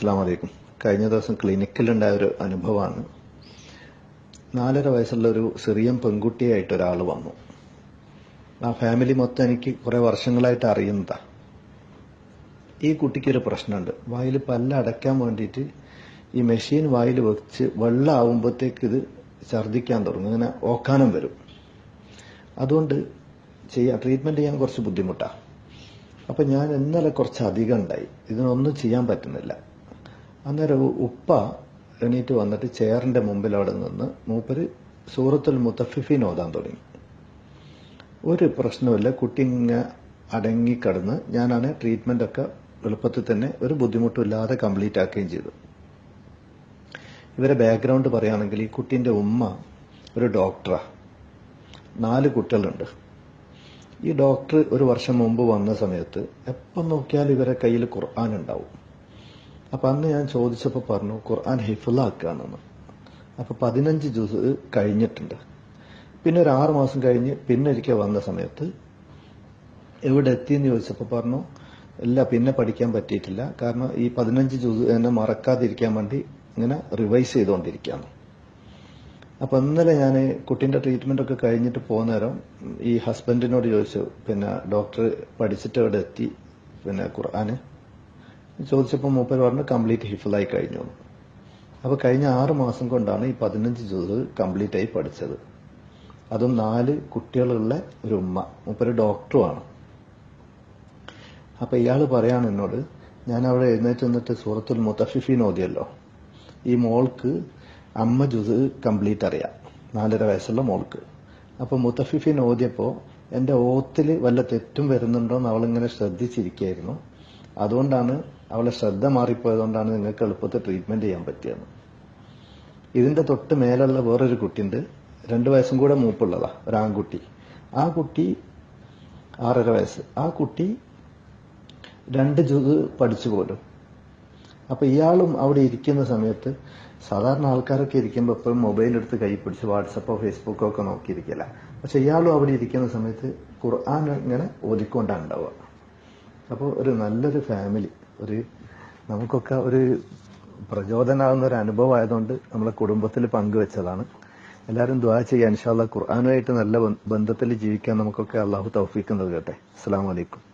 അസ്സാം വലൈക്കും കഴിഞ്ഞ ദിവസം ക്ലിനിക്കിലുണ്ടായ ഒരു അനുഭവമാണ്. നാലര വയസ്സുള്ള ഒരു ചെറിയ പെൺകുട്ടിയായിട്ട് ഒരാൾ വന്നു. ആ ഫാമിലി മൊത്തം എനിക്ക് കുറെ വർഷങ്ങളായിട്ട് അറിയുന്നതാ. ഈ കുട്ടിക്കൊരു പ്രശ്നമുണ്ട്. വായിൽ പല്ല അടയ്ക്കാൻ വേണ്ടിയിട്ട് ഈ മെഷീൻ വായിൽ വെച്ച് വെള്ളം ആവുമ്പോഴത്തേക്ക് ഇത് ഛർദ്ദിക്കാൻ തുടങ്ങും. ഇങ്ങനെ ഓക്കാനം വരും. അതുകൊണ്ട് ചെയ്യാൻ ട്രീറ്റ്മെന്റ് ചെയ്യാൻ കുറച്ച് ബുദ്ധിമുട്ടാണ് അപ്പൊ ഞാൻ ഇന്നലെ കുറച്ച് അധികം ഉണ്ടായി. ഇതിനൊന്നും ചെയ്യാൻ പറ്റുന്നില്ല. അന്നേരം ഉപ്പ എണീറ്റ് വന്നിട്ട് ചെയറിന്റെ മുമ്പിൽ അവിടെ നിന്ന് മൂപ്പര് സൂറത്തുൽ മുത്തഫിഫീൻ ഓതാൻ തുടങ്ങി. ഒരു പ്രശ്നമില്ല കുട്ടി ഇങ്ങനെ അടങ്ങിക്കിടന്ന് ഞാനാണ് ട്രീറ്റ്മെന്റ് ഒക്കെ എളുപ്പത്തിൽ തന്നെ ഒരു ബുദ്ധിമുട്ടില്ലാതെ കംപ്ലീറ്റ് ആക്കുകയും ചെയ്തു. ഇവരെ ബാക്ക്ഗ്രൗണ്ട് പറയുകയാണെങ്കിൽ ഈ കുട്ടീന്റെ ഉമ്മ ഒരു ഡോക്ടറാ നാല് കുട്ടികളുണ്ട്. ഈ ഡോക്ടർ ഒരു വർഷം മുമ്പ് വന്ന സമയത്ത് എപ്പം നോക്കിയാലും ഇവരെ കയ്യിൽ ഖുർആൻ ഉണ്ടാവും. അപ്പൊ അന്ന് ഞാൻ ചോദിച്ചപ്പോൾ പറഞ്ഞു ഖുർആൻ ഹിഫിലാക്കുകയാണെന്ന് അപ്പൊ പതിനഞ്ച് ജ്യൂസ് കഴിഞ്ഞിട്ടുണ്ട്. പിന്നെ ഒരു ആറു മാസം കഴിഞ്ഞ് പിന്നെ ഒരിക്കൽ വന്ന സമയത്ത് എവിടെ എത്തി എന്ന് ചോദിച്ചപ്പോൾ പറഞ്ഞു ഇല്ല പിന്നെ പഠിക്കാൻ പറ്റിയിട്ടില്ല. കാരണം ഈ പതിനഞ്ച് ജ്യൂസ് എന്നെ മറക്കാതിരിക്കാൻ വേണ്ടി ഇങ്ങനെ റിവൈസ് ചെയ്തുകൊണ്ടിരിക്കുകയാണ് അപ്പൊ ഇന്നലെ ഞാൻ കുട്ടീന്റെ ട്രീറ്റ്മെന്റ് ഒക്കെ കഴിഞ്ഞിട്ട് പോകുന്നേരം ഈ ഹസ്ബൻഡിനോട് ചോദിച്ചു പിന്നെ ഡോക്ടർ പഠിച്ചിട്ട് അവിടെ എത്തി? പിന്നെ ഖുർആന്? ചോദിച്ചപ്പോൾ മൂപ്പർ പറഞ്ഞു കംപ്ലീറ്റ് ഹിഫിലായി കഴിഞ്ഞു. അപ്പൊ കഴിഞ്ഞ ആറ് മാസം കൊണ്ടാണ് ഈ പതിനഞ്ച് ജ്യൂസ് കംപ്ലീറ്റ് ആയി പഠിച്ചത്. അതും നാല് കുട്ടികളുള്ള ഒരു ഉമ്മ മൂപ്പര് ഡോക്ടറുമാണ് അപ്പൊ ഇയാൾ പറയാണ് എന്നോട് ഞാൻ അവിടെ എഴുന്നേറ്റ് നിന്നിട്ട് സൂറത്തുൽ മുത്തഫിഫീൻ ഓതിയല്ലോ. ഈ മോൾക്ക് അമ്മ ജുസ് കംപ്ലീറ്റ് അറിയാം നാലര വയസ്സുള്ള മോൾക്ക്. അപ്പൊ മുത്തഫിഫീൻ ഓതിയപ്പോൾ എന്റെ ഓത്തിൽ വല്ല തെറ്റും വരുന്നുണ്ടോ? എന്ന് അവളിങ്ങനെ ശ്രദ്ധിച്ചിരിക്കുകയായിരുന്നു. അതുകൊണ്ടാണ് അവളെ ശ്രദ്ധ മാറിപ്പോയതുകൊണ്ടാണ് നിങ്ങൾക്ക് എളുപ്പത്തിൽ ട്രീറ്റ്മെന്റ് ചെയ്യാൻ പറ്റിയത്. ഇതിന്റെ തൊട്ട് മേലുള്ള വേറൊരു കുട്ടിയുണ്ട്. രണ്ട് വയസ്സും കൂടെ മൂപ്പുള്ളതാ ഒരു ആൺകുട്ടി. ആ കുട്ടി ആറര വയസ്സ്. ആ കുട്ടി രണ്ട് ജുഗ് പഠിച്ചു പോലും. അപ്പൊ ഇയാളും അവിടെ ഇരിക്കുന്ന സമയത്ത് സാധാരണ ആൾക്കാരൊക്കെ ഇരിക്കുമ്പോൾ എപ്പോഴും മൊബൈൽ എടുത്ത് കൈ പിടിച്ച് വാട്സപ്പോ ഫേസ്ബുക്കോ ഒക്കെ നോക്കിയിരിക്കില്ല പക്ഷെ ഇയാളും അവിടെ ഇരിക്കുന്ന സമയത്ത് ഖുർആൻ ഇങ്ങനെ ഓതിക്കൊണ്ടാണ് ഉണ്ടാവുക. അപ്പോൾ ഒരു നല്ലൊരു ഫാമിലി ഒരു നമുക്കൊക്കെ ഒരു പ്രചോദനാകുന്ന ഒരു അനുഭവം ആയതുകൊണ്ട് നമ്മളെ കുടുംബത്തിൽ പങ്കുവെച്ചതാണ്. എല്ലാവരും ദ്വാ ചെയ്യാൻ ഇൻഷാല്ല ഖുർആാനുമായിട്ട് നല്ല ബന്ധത്തിൽ ജീവിക്കാൻ നമുക്കൊക്കെ അള്ളാഹു തൗഫീക്ക് നൽകട്ടെ. അസ്സാം വലൈക്കും